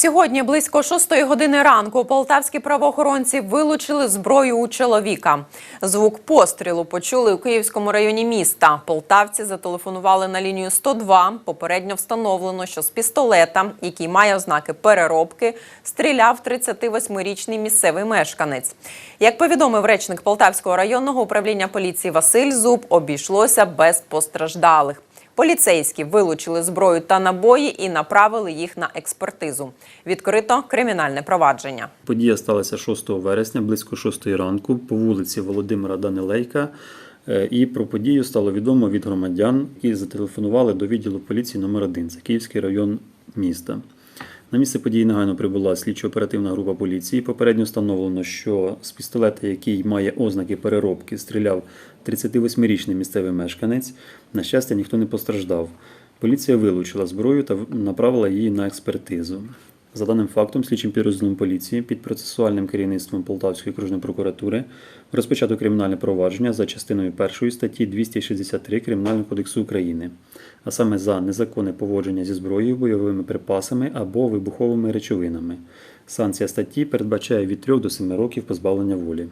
Сьогодні близько шостої години ранку полтавські правоохоронці вилучили зброю у чоловіка. Звук пострілу почули у Київському районі міста. Полтавці зателефонували на лінію 102. Попередньо встановлено, що з пістолета, який має ознаки переробки, стріляв 38-річний місцевий мешканець. Як повідомив речник Полтавського районного управління поліції Василь Зуб, обійшлося без постраждалих. Поліцейські вилучили зброю та набої і направили їх на експертизу. Відкрито кримінальне провадження. Подія сталася 6 вересня, близько 6 ранку, по вулиці Володимира Данилейка. Е, І про подію стало відомо від громадян, які зателефонували до відділу поліції номер 1 це Київський район міста. На місце події негайно прибула слідчо-оперативна група поліції. Попередньо встановлено, що з пістолета, який має ознаки переробки, стріляв 38-річний місцевий мешканець. На щастя, ніхто не постраждав. Поліція вилучила зброю та направила її на експертизу. За даним фактом, слідчим підрозділом поліції під процесуальним керівництвом Полтавської окружної прокуратури розпочато кримінальне провадження за частиною 1 статті 263 Кримінального кодексу України, а саме за незаконне поводження зі зброєю, бойовими припасами або вибуховими речовинами. Санкція статті передбачає від 3 до 7 років позбавлення волі.